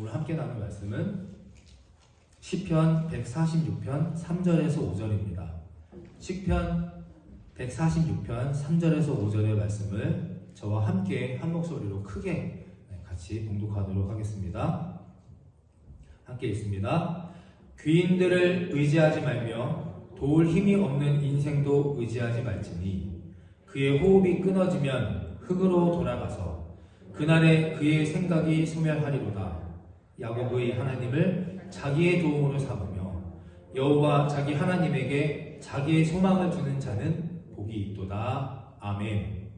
오늘 함께 나눌 말씀은 시편 146편 3절에서 5절입니다. 시편 146편 3절에서 5절의 말씀을 저와 함께 한 목소리로 크게 같이 봉독하도록 하겠습니다. 함께 있습니다. 귀인들을 의지하지 말며 도울 힘이 없는 인생도 의지하지 말지니 그의 호흡이 끊어지면 흙으로 돌아가서 그날에 그의 생각이 소멸하리로다. 야곱의 하나님을 자기의 도움으로 삼으며 여호와 자기 하나님에게 자기의 소망을 두는 자는 복이 있도다. 아멘.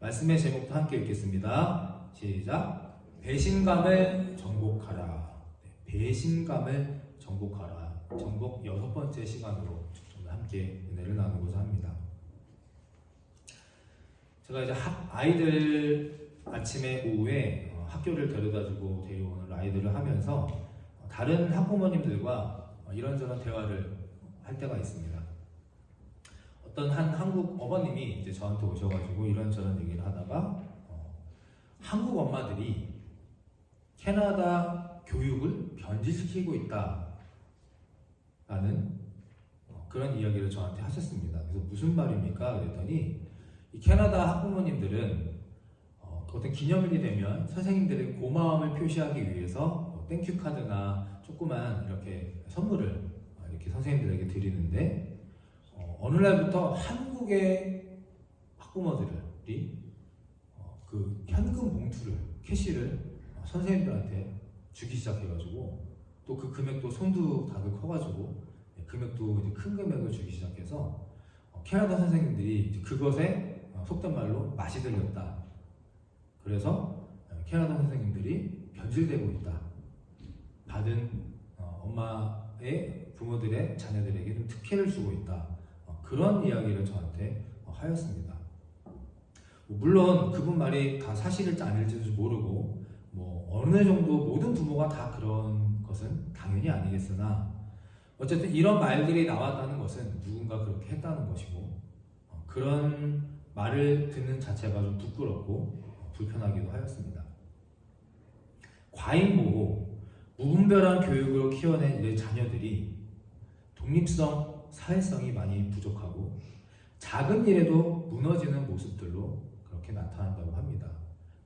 말씀의 제목도 함께 읽겠습니다. 시작. 배신감을 정복하라. 네, 배신감을 정복하라. 정복 여섯 번째 시간으로 함께 은혜를 나누고자 합니다. 제가 이제 학, 아이들 아침에 오후에 어, 학교를 데려다주고 데려오는 아이들을 하면서 어, 다른 학부모님들과 어, 이런저런 대화를 할 때가 있습니다. 어떤 한 한국 어머님이 이제 저한테 오셔가지고 이런저런 얘기를 하다가 어, 한국 엄마들이 캐나다 교육을 변질시키고 있다라는 어, 그런 이야기를 저한테 하셨습니다. 그래서 무슨 말입니까? 그랬더니 이 캐나다 학부모님들은 어, 어떤 기념일이 되면 선생님들의 고마움을 표시하기 위해서 뭐 땡큐 카드나 조그만 이렇게 선물을 어, 이렇게 선생님들에게 드리는데 어, 어느 날부터 한국의 학부모들이 어, 그 현금 봉투를 캐시를 어, 선생님들한테 주기 시작해가지고 또 그 금액도 손도 다들 커가지고 예, 금액도 이제 큰 금액을 주기 시작해서 어, 캐나다 선생님들이 그것에 어, 속된 말로 맛이 들렸다. 그래서 어, 캐나다 선생님들이 변질되고 있다. 받은 어, 엄마의 부모들의 자녀들에게 좀 특혜를 주고 있다. 어, 그런 이야기를 저한테 어, 하였습니다. 뭐 물론 그분 말이 다 사실일지 아닐지도 모르고 뭐 어느 정도 모든 부모가 다 그런 것은 당연히 아니겠으나 어쨌든 이런 말들이 나왔다는 것은 누군가 그렇게 했다는 것이고 어, 그런 말을 듣는 자체가 좀 부끄럽고 어, 불편하기도 하였습니다. 과잉 보고 무분별한 교육으로 키워낸 내 자녀들이 독립성, 사회성이 많이 부족하고 작은 일에도 무너지는 모습들로 그렇게 나타난다고 합니다.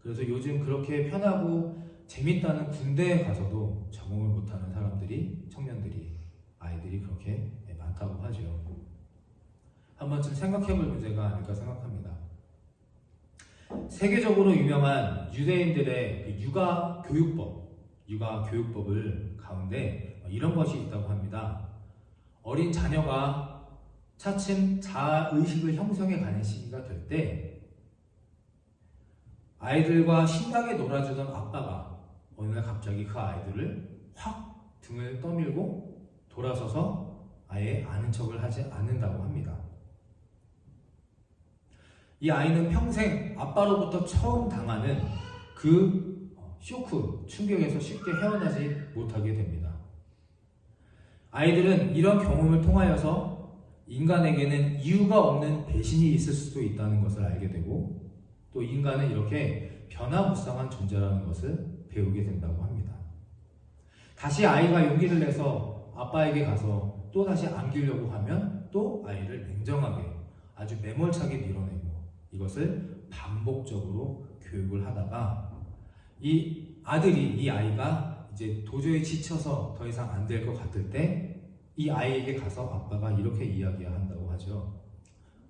그래서 요즘 그렇게 편하고 재밌다는 군대에 가서도 적응을 못하는 사람들이 청년들이 아이들이 그렇게 많다고 하죠. 한 번쯤 생각해볼 문제가 아닐까 생각합니다. 세계적으로 유명한 유대인들의 그 육아 교육법, 육아 교육법을 가운데 이런 것이 있다고 합니다. 어린 자녀가 차츰 자아 의식을 형성해 가는 시기가 될 때 아이들과 신나게 놀아주던 아빠가 어느 날 갑자기 그 아이들을 확 등을 떠밀고 돌아서서 아예 아는 척을 하지 않는다고 합니다. 이 아이는 평생 아빠로부터 처음 당하는 그 쇼크, 충격에서 쉽게 헤어나지 못하게 됩니다. 아이들은 이런 경험을 통하여서 인간에게는 이유가 없는 배신이 있을 수도 있다는 것을 알게 되고 또 인간은 이렇게 변화무쌍한 존재라는 것을 배우게 된다고 합니다. 다시 아이가 용기를 내서 아빠에게 가서 또 다시 안기려고 하면 또 아이를 냉정하게 아주 매몰차게 밀어내고 이것을 반복적으로 교육을 하다가 이 아들이 이 아이가 이제 도저히 지쳐서 더 이상 안 될 것 같을 때 이 아이에게 가서 아빠가 이렇게 이야기한다고 하죠.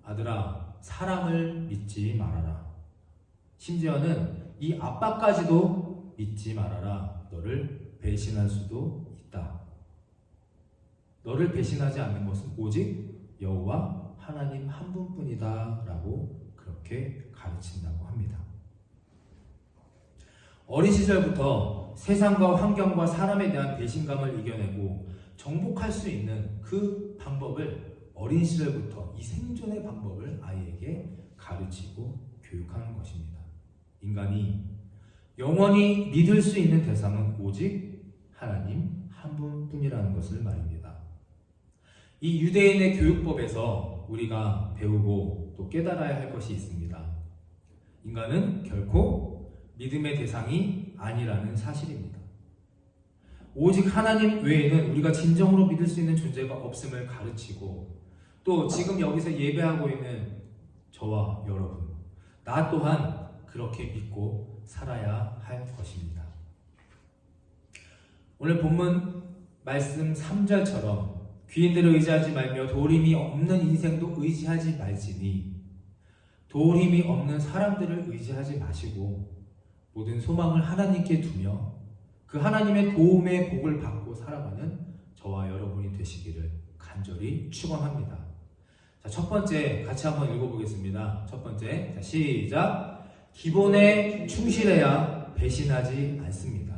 아들아, 사람을 믿지 말아라. 심지어는 이 아빠까지도 믿지 말아라. 너를 배신할 수도 있다. 너를 배신하지 않는 것은 오직 여호와 하나님 한 분뿐이다라고 그렇게 가르친다고 합니다. 어린 시절부터 세상과 환경과 사람에 대한 배신감을 이겨내고 정복할 수 있는 그 방법을 어린 시절부터 이 생존의 방법을 아이에게 가르치고 교육하는 것입니다. 인간이 영원히 믿을 수 있는 대상은 오직 하나님 한 분뿐이라는 것을 말입니다. 이 유대인의 교육법에서 우리가 배우고 또 깨달아야 할 것이 있습니다. 인간은 결코 믿음의 대상이 아니라는 사실입니다. 오직 하나님 외에는 우리가 진정으로 믿을 수 있는 존재가 없음을 가르치고 또 지금 여기서 예배하고 있는 저와 여러분, 나 또한 그렇게 믿고 살아야 할 것입니다. 오늘 본문 말씀 3절처럼 귀인들을 의지하지 말며 도림이 없는 인생도 의지하지 말지니 도림이 없는 사람들을 의지하지 마시고 모든 소망을 하나님께 두며 그 하나님의 도움의 복을 받고 살아가는 저와 여러분이 되시기를 간절히 축원합니다. 자, 첫 번째 같이 한번 읽어보겠습니다. 첫 번째, 자, 시작. 기본에 충실해야 배신하지 않습니다.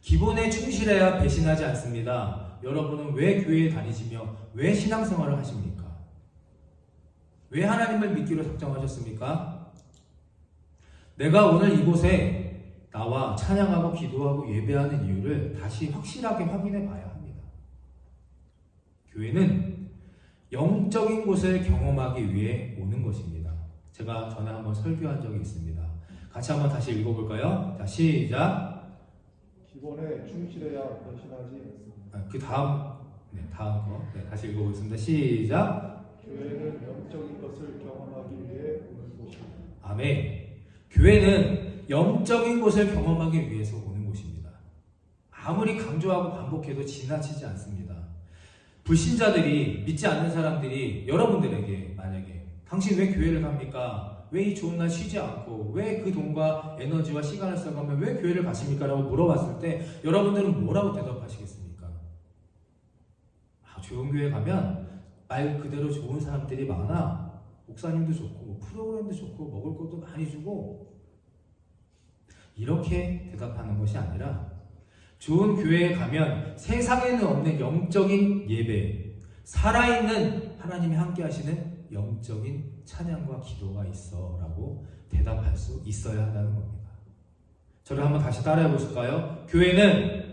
기본에 충실해야 배신하지 않습니다. 여러분은 왜 교회에 다니시며 왜 신앙생활을 하십니까? 왜 하나님을 믿기로 작정하셨습니까? 내가 오늘 이곳에 나와 찬양하고 기도하고 예배하는 이유를 다시 확실하게 확인해 봐야 합니다. 교회는 영적인 곳을 경험하기 위해 오는 것입니다. 제가 전에 한번 설교한 적이 있습니다. 같이 한번 다시 읽어볼까요? 자, 시작. 기본에 충실해야 않습니다. 아, 그 다음, 네, 다음 거. 네, 다시 읽어보겠습니다. 시작. 교회는 영적인 것을 경험하기 위해 오는 곳입니다. 아멘. 교회는 영적인 것을 경험하기 위해서 오는 곳입니다. 아무리 강조하고 반복해도 지나치지 않습니다. 불신자들이 믿지 않는 사람들이 여러분들에게 만약에 당신 왜 교회를 갑니까? 왜 이 좋은 날 쉬지 않고 왜 그 돈과 에너지와 시간을 써가면 왜 교회를 가십니까? 라고 물어봤을 때 여러분들은 뭐라고 대답하시겠습니까? 아, 좋은 교회 가면 말 그대로 좋은 사람들이 많아. 목사님도 좋고 뭐 프로그램도 좋고 먹을 것도 많이 주고 이렇게 대답하는 것이 아니라 좋은 교회에 가면 세상에는 없는 영적인 예배, 살아있는 하나님이 함께 하시는 영적인 찬양과 기도가 있어 라고 대답할 수 있어야 한다는 겁니다. 저를 한번 다시 따라해 보실까요? 교회는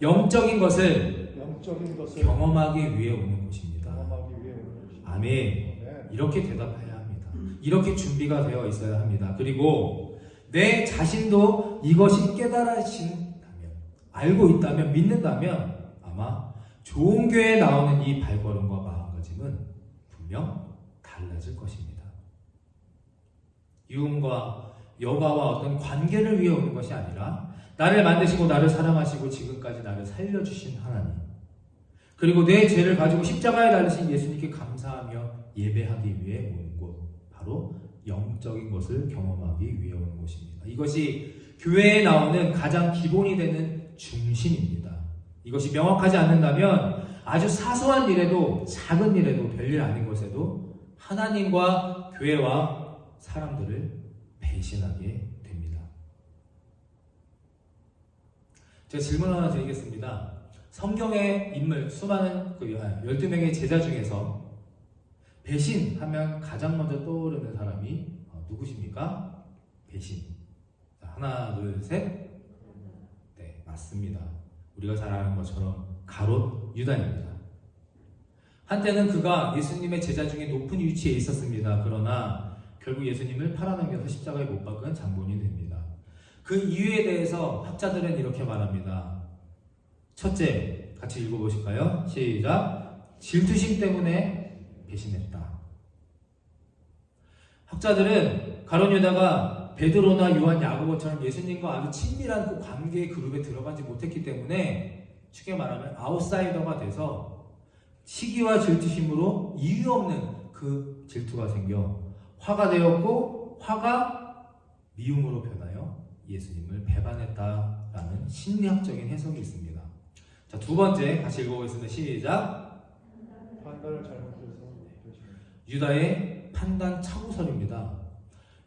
영적인 것을 영적인 것을 경험하기 위해 오는 곳입니다. 위해 오는. 아멘. 네. 이렇게 대답해야 합니다. 이렇게 준비가 되어 있어야 합니다. 그리고 내 자신도 이것이 깨달아진다면, 알고 있다면, 믿는다면 아마 좋은 교회에 나오는 이 발걸음과 마음가짐은 분명 달라질 것입니다. 유흥과 여가와 어떤 관계를 위해 오는 것이 아니라 나를 만드시고 나를 사랑하시고 지금까지 나를 살려주신 하나님 그리고 내 죄를 가지고 십자가에 달리신 예수님께 감사하며 예배하기 위해 오는 곳 바로 영적인 것을 경험하기 위해 오는 곳입니다. 이것이 교회에 나오는 가장 기본이 되는 중심입니다. 이것이 명확하지 않는다면 아주 사소한 일에도 작은 일에도 별일 아닌 것에도 하나님과 교회와 사람들을 배신하게 됩니다. 제가 질문 하나 드리겠습니다. 성경의 인물 수많은 그 12명의 제자 중에서 배신하면 가장 먼저 떠오르는 사람이 어, 누구십니까? 배신. 자, 하나, 둘, 셋. 네, 맞습니다. 우리가 잘 아는 것처럼 가롯 유다입니다. 한때는 그가 예수님의 제자 중에 높은 위치에 있었습니다. 그러나 결국 예수님을 팔아넘겨서 십자가에 못 박은 장본이 됩니다. 그 이유에 대해서 학자들은 이렇게 말합니다. 첫째, 같이 읽어보실까요? 시작. 질투심 때문에 배신했다. 학자들은 가론 유다가 베드로나 요한 야고보처럼 예수님과 아주 친밀한 그 관계의 그룹에 들어가지 못했기 때문에 쉽게 말하면 아웃사이더가 돼서 시기와 질투심으로 이유 없는 그 질투가 생겨 화가 되었고 화가 미움으로 변하여 예수님을 배반했다라는 심리학적인 해석이 있습니다. 자, 두 번째 같이 읽어보겠습니다. 시작. 판단을 잘못해서 배신합니다. 유다의 판단 착오설입니다.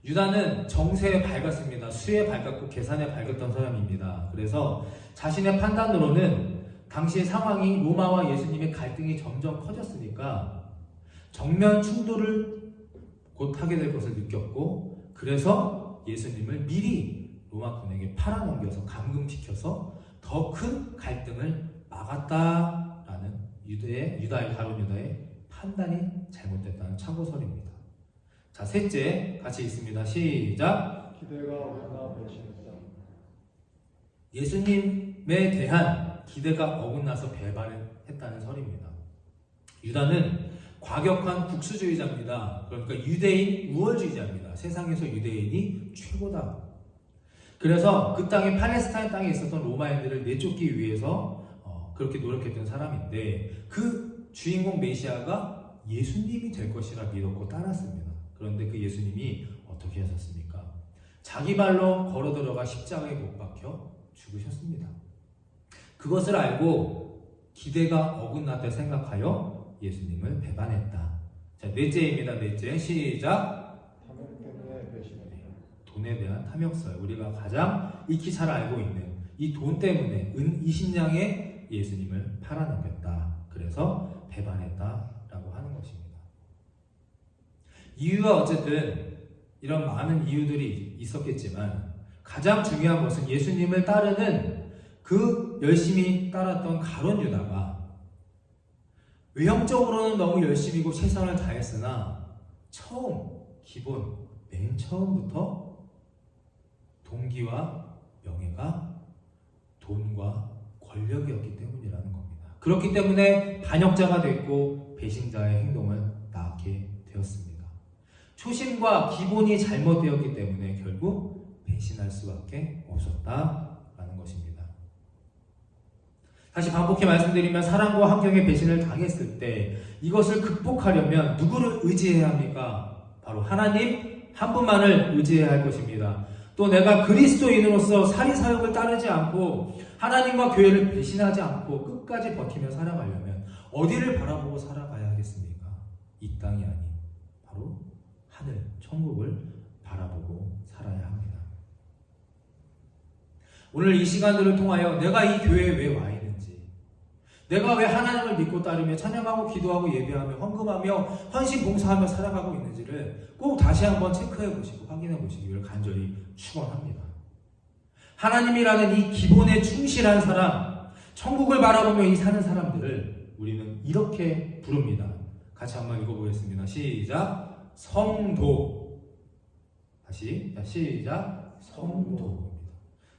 유다는 정세에 밝았습니다. 수에 밝았고 계산에 밝았던 사람입니다. 그래서 자신의 판단으로는 당시의 상황이 로마와 예수님의 갈등이 점점 커졌으니까 정면 충돌을 곧 하게 될 것을 느꼈고 그래서 예수님을 미리 로마군에게 팔아넘겨서 감금시켜서 더 큰 갈등을 막았다라는 유대의 유다의 가론 유다의 판단이 잘못됐다는 참고설입니다. 자 셋째 같이 있습니다. 시작. 기대가 없나 배신했다. 예수님 예수님에 대한 기대가 어긋나서 배반을 했다는 설입니다. 유다는 과격한 국수주의자입니다. 그러니까 유대인 우월주의자입니다. 세상에서 유대인이 최고다. 그래서 그 땅에 팔레스타인 땅에 있었던 로마인들을 내쫓기 위해서 어, 그렇게 노력했던 사람인데 그 주인공 메시아가 예수님이 될 것이라 믿었고 따랐습니다. 그런데 그 예수님이 어떻게 하셨습니까? 자기 발로 걸어 들어가 십자가에 못 박혀 죽으셨습니다. 그것을 알고 기대가 어긋났다 생각하여 예수님을 배반했다. 자, 넷째입니다. 넷째. 시작. 돈에 대한 탐욕설. 우리가 가장 익히 잘 알고 있는 이 돈 때문에 은 20냥에 예수님을 팔아넘겼다. 그래서 것입니다. 이유가 어쨌든 이런 많은 이유들이 있었겠지만 가장 중요한 것은 예수님을 따르는 그 열심히 따랐던 가론 유다가 외형적으로는 너무 열심히고 최선을 다했으나 처음 기본 맨 처음부터 동기와 명예가 돈과 권력이었기 때문이라는 겁니다. 그렇기 때문에 반역자가 됐고 배신자의 행동을 낳게 되었습니다. 초심과 기본이 잘못되었기 때문에 결국 배신할 수밖에 없었다라는 것입니다. 다시 반복해 말씀드리면 사랑과 환경에 배신을 당했을 때 이것을 극복하려면 누구를 의지해야 합니까? 바로 하나님 한 분만을 의지해야 할 것입니다. 또 내가 그리스도인으로서 사리 사역을 따르지 않고 하나님과 교회를 배신하지 않고 끝까지 버티며 살아가려면 어디를 바라보고 살아가야 하겠습니까? 이 땅이 아닌 바로 하늘 천국을 바라보고 살아야 합니다. 오늘 이 시간들을 통하여 내가 이 교회에 왜 와 있는지, 내가 왜 하나님을 믿고 따르며 찬양하고 기도하고 예배하며 헌금하며 헌신 봉사하며 살아가고 있는지를 꼭 다시 한번 체크해 보시고 확인해 보시기를 간절히 축원합니다. 하나님이라는 이 기본에 충실한 사람, 천국을 바라보며 이 사는 사람들을 우리는 이렇게 부릅니다. 같이 한번 읽어보겠습니다. 시작. 성도. 다시. 자, 시작. 성도입니다.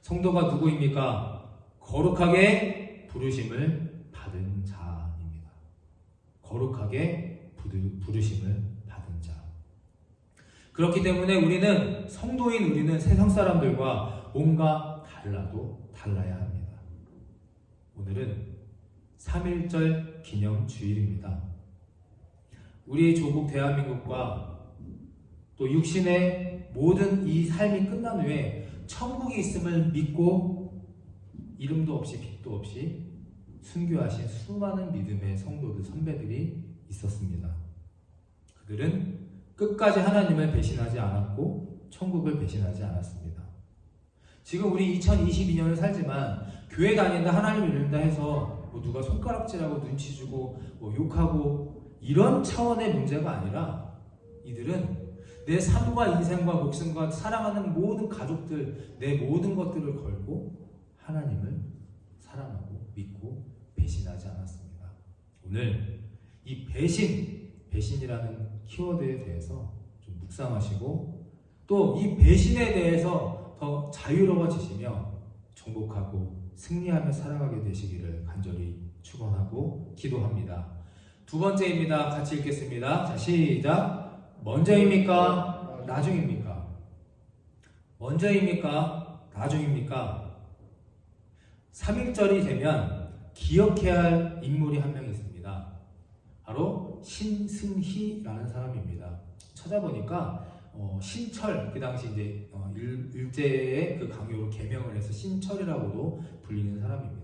성도가 누구입니까? 거룩하게 부르심을 받은 자입니다. 거룩하게 부르- 부르심을 받은 자. 그렇기 때문에 우리는 성도인 우리는 세상 사람들과 뭔가 달라도 달라야 합니다. 오늘은 3.1절 기념 주일입니다. 우리의 조국 대한민국과 또 육신의 모든 이 삶이 끝난 후에 천국이 있음을 믿고 이름도 없이 빛도 없이 순교하신 수많은 믿음의 성도들 선배들이 있었습니다. 그들은 끝까지 하나님을 배신하지 않았고 천국을 배신하지 않았습니다. 지금 우리 2022년을 살지만 교회 다닌다 하나님을 믿는다 해서 뭐 누가 손가락질하고 눈치 주고 뭐 욕하고 이런 차원의 문제가 아니라 이들은 내 삶과 인생과 목숨과 사랑하는 모든 가족들 내 모든 것들을 걸고 하나님을 사랑하고 믿고 배신하지 않았습니다. 오늘 이 배신 배신이라는 키워드에 대해서 좀 묵상하시고 또 이 배신에 대해서 더 자유로워지시며 정복하고 승리하며 살아가게 되시기를 간절히 축원하고 기도합니다. 두 번째입니다. 같이 읽겠습니다. 자, 시작. 먼저입니까? 나중입니까? 먼저입니까? 나중입니까? 3일절이 되면 기억해야 할 인물이 한 명 있습니다. 바로 신승희라는 사람입니다. 찾아보니까 어, 신철 그 당시 이제 어, 일, 일제의 그 강요로 개명을 해서 신철이라고도 불리는 사람입니다.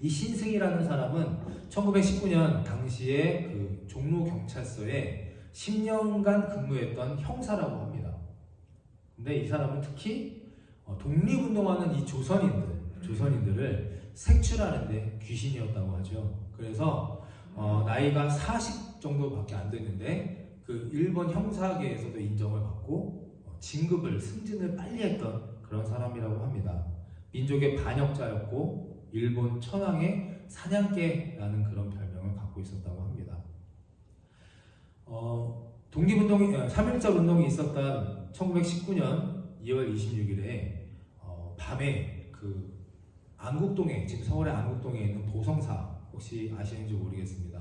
이 신승이라는 사람은 1919년 당시에 그 종로 경찰서에 10년간 근무했던 형사라고 합니다. 근데 이 사람은 특히 어, 독립운동하는 이 조선인들, 조선인들을 색출하는데 귀신이었다고 하죠. 그래서 어, 나이가 40 정도밖에 안 됐는데 그 일본 형사계에서도 인정을 받고 어, 진급을 승진을 빨리 했던 그런 사람이라고 합니다. 민족의 반역자였고 일본 천황의 사냥개라는 그런 별명을 갖고 있었다고 합니다. 어, 독립운동이 3.1절 운동이 있었던 1919년 2월 26일에 어, 밤에 그 안국동에 지금 서울의 안국동에 있는 보성사 혹시 아시는지 모르겠습니다.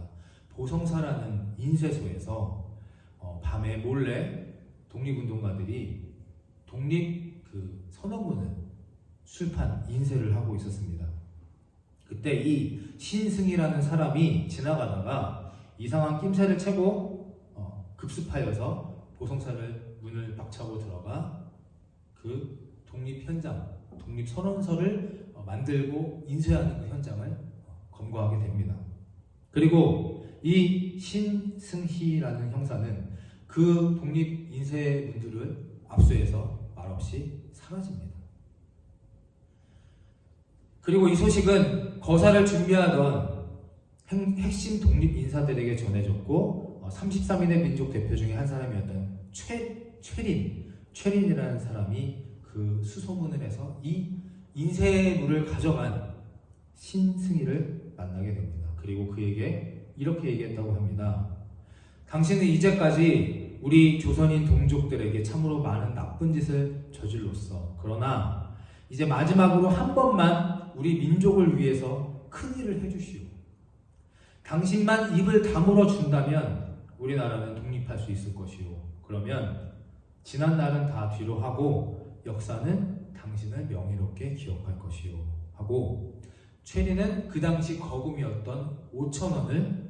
보성사라는 인쇄소에서 어, 밤에 몰래 독립운동가들이 독립 그 선언문을 출판 인쇄를 하고 있었습니다. 그때 이 신승이라는 사람이 지나가다가 이상한 낌새를 채고 어, 급습하여서 보성사를 문을 박차고 들어가 그 독립 현장, 독립 선언서를 어, 만들고 인쇄하는 그 현장을 어, 검거하게 됩니다. 그리고 이 신승희라는 형사는 그 독립 인쇄문들을 압수해서 말없이 사라집니다. 그리고 이 소식은 거사를 준비하던 핵- 핵심 독립 인사들에게 전해졌고 어, 33인의 민족 대표 중에 한 사람이었던 최 최린 최린이라는 사람이 그 수소문을 해서 이 인쇄물을 가져간 신승희를 만나게 됩니다. 그리고 그에게 이렇게 얘기했다고 합니다. 당신은 이제까지 우리 조선인 동족들에게 참으로 많은 나쁜 짓을 저질렀어. 그러나 이제 마지막으로 한 번만 우리 민족을 위해서 큰 일을 해주시오. 당신만 입을 다물어 준다면 우리나라는 독립할 수 있을 것이오. 그러면 지난 날은 다 뒤로 하고 역사는 당신을 명예롭게 기억할 것이오. 하고 최리는 그 당시 거금이었던 5천 원을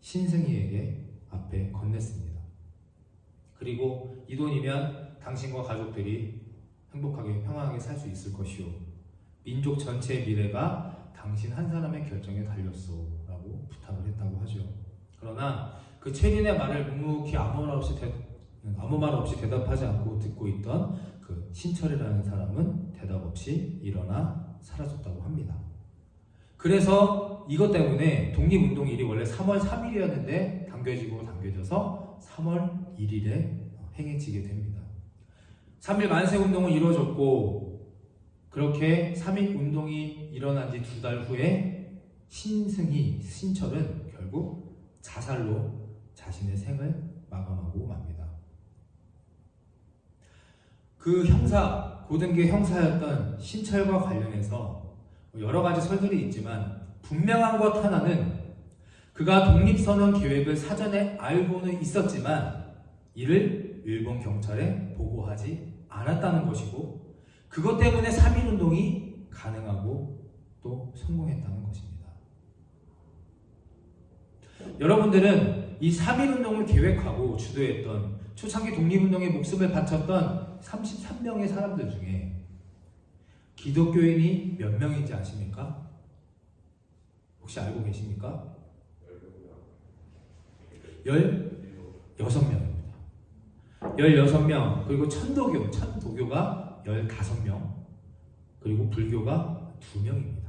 신승희에게 앞에 건넸습니다. 그리고 이 돈이면 당신과 가족들이 행복하게 평안하게 살 수 있을 것이오. 민족 전체의 미래가 당신 한 사람의 결정에 달렸소라고 부탁을 했다고 하죠. 그러나 그 최린의 말을 묵묵히 아무 말 없이 대, 아무 말 없이 대답하지 않고 듣고 있던 그 신철이라는 사람은 대답 없이 일어나 사라졌다고 합니다. 그래서 이것 때문에 독립운동일이 원래 3월 3일이었는데 당겨지고 당겨져서 3월 1일에 행해지게 됩니다. 3일 만세운동은 이루어졌고 그렇게 3일 운동이 일어난 지 두 달 후에 신승희, 신철은 결국 자살로 자신의 생을 마감하고 맙니다. 그 형사, 고등계 형사였던 신철과 관련해서 여러 가지 설들이 있지만 분명한 것 하나는 그가 독립선언 계획을 사전에 알고는 있었지만 이를 일본 경찰에 보고하지 않았다는 것이고 그것 때문에 3.1운동이 가능하고 또 성공했다는 것입니다. 여러분들은 이 3.1운동을 계획하고 주도했던 초창기 독립운동에 목숨을 바쳤던 33명의 사람들 중에 기독교인이 몇 명인지 아십니까? 혹시 알고 계십니까? 16명입니다. 16명, 그리고 천도교, 천도교가 15명, 그리고 불교가 2명입니다.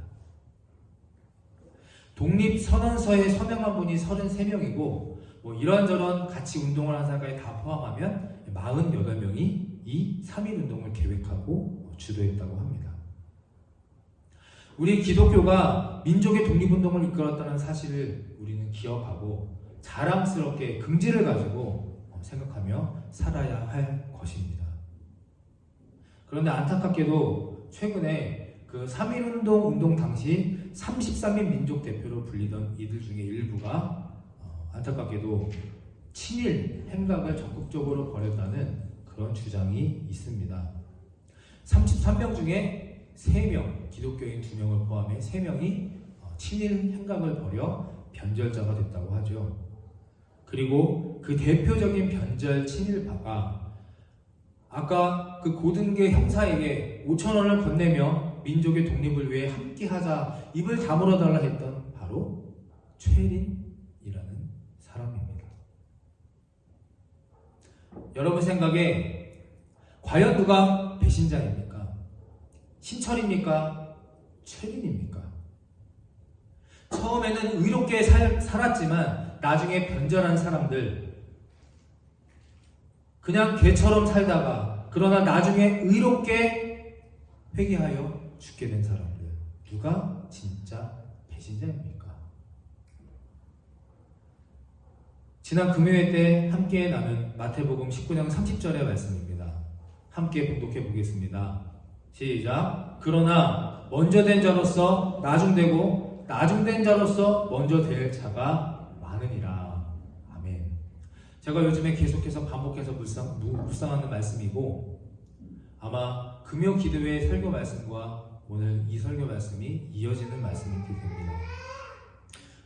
독립선언서에 서명한 분이 33명이고, 뭐 이런저런 같이 운동을 한 사람까지 다 포함하면 48명이 이 3.1 운동을 계획하고 주도했다고 합니다. 우리 기독교가 민족의 독립운동을 이끌었다는 사실을 우리는 기억하고 자랑스럽게 긍지를 가지고 생각하며 살아야 할 것입니다. 그런데 안타깝게도 최근에 그 3.1운동 운동 당시 33인 민족 대표로 불리던 이들 중에 일부가 어, 안타깝게도 친일 행각을 적극적으로 벌였다는 그런 주장이 있습니다. 33명 중에 3명, 기독교인 2명을 포함해 3명이 어, 친일 행각을 벌여 변절자가 됐다고 하죠. 그리고 그 대표적인 변절 친일파가 아까 그 고등계 형사에게 5천 원을 건네며 민족의 독립을 위해 함께하자 입을 다물어 달라 했던 바로 최린이라는 사람입니다. 여러분 생각에 과연 누가 배신자입니까? 신철입니까? 최린입니까? 처음에는 의롭게 살, 살았지만 나중에 변절한 사람들 그냥 개처럼 살다가 그러나 나중에 의롭게 회개하여 죽게 된 사람들 누가 진짜 배신자입니까? 지난 금요일 때 함께 나눈 마태복음 19장 30절의 말씀입니다. 함께 봉독해 보겠습니다. 시작. 그러나 먼저 된 자로서 나중되고 나중된 자로서 먼저 될 자가 많으니라. 제가 요즘에 계속해서 반복해서 묵상, 묵- 묵상하는 말씀이고 아마 금요 기도회 설교 말씀과 오늘 이 설교 말씀이 이어지는 말씀이 됩니다.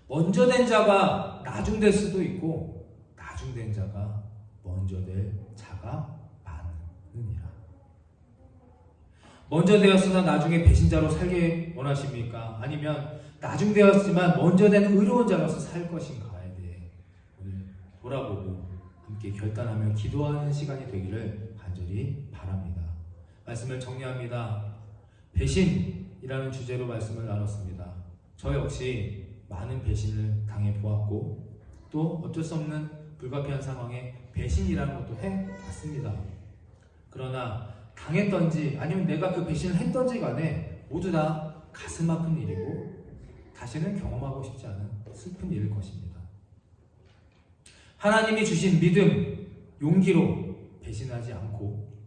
먼저 된 자가 나중 될 수도 있고 나중 된 자가 먼저 될 자가 많으니라. 먼저 되었으나 나중에 배신자로 살게 원하십니까? 아니면 나중 되었지만 먼저 된 의로운 자로서 살 것인가에 대해 오늘 돌아보고 함께 결단하며 기도하는 시간이 되기를 간절히 바랍니다. 말씀을 정리합니다. 배신이라는 주제로 말씀을 나눴습니다. 저 역시 많은 배신을 당해 보았고 또 어쩔 수 없는 불가피한 상황에 배신이라는 것도 해 봤습니다. 그러나 당했던지 아니면 내가 그 배신을 했던지 간에 모두 다 가슴 아픈 일이고 다시는 경험하고 싶지 않은 슬픈 일일 것입니다. 하나님이 주신 믿음, 용기로 배신하지 않고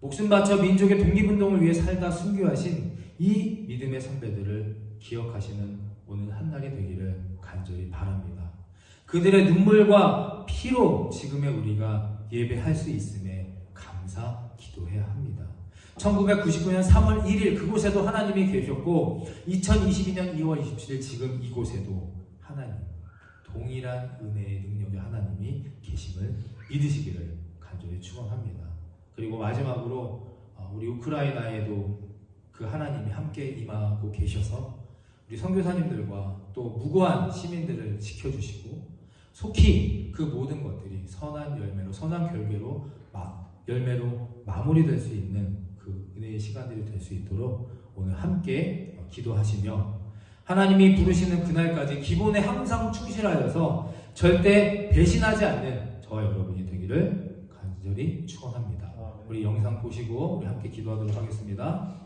목숨 바쳐 민족의 독립운동을 위해 살다 순교하신 이 믿음의 선배들을 기억하시는 오늘 한날이 되기를 간절히 바랍니다. 그들의 눈물과 피로 지금의 우리가 예배할 수 있음에 감사 기도해야 합니다. 1999년 3월 1일 그곳에도 하나님이 계셨고 2022년 2월 27일 지금 이곳에도 하나님 동일한 은혜의 능력의 하나님이 계심을 믿으시기를 간절히 축원합니다. 그리고 마지막으로 어, 우리 우크라이나에도 그 하나님이 함께 임하고 계셔서 우리 선교사님들과 또 무고한 시민들을 지켜주시고 속히 그 모든 것들이 선한 열매로 선한 결계로 마, 열매로 마무리될 수 있는 그 은혜의 시간들이 될 수 있도록 오늘 함께 어, 기도하시며 하나님이 부르시는 그날까지 기본에 항상 충실하여서 절대 배신하지 않는 저와 여러분이 되기를 간절히 축원합니다. 우리 영상 보시고 우리 함께 기도하도록 하겠습니다.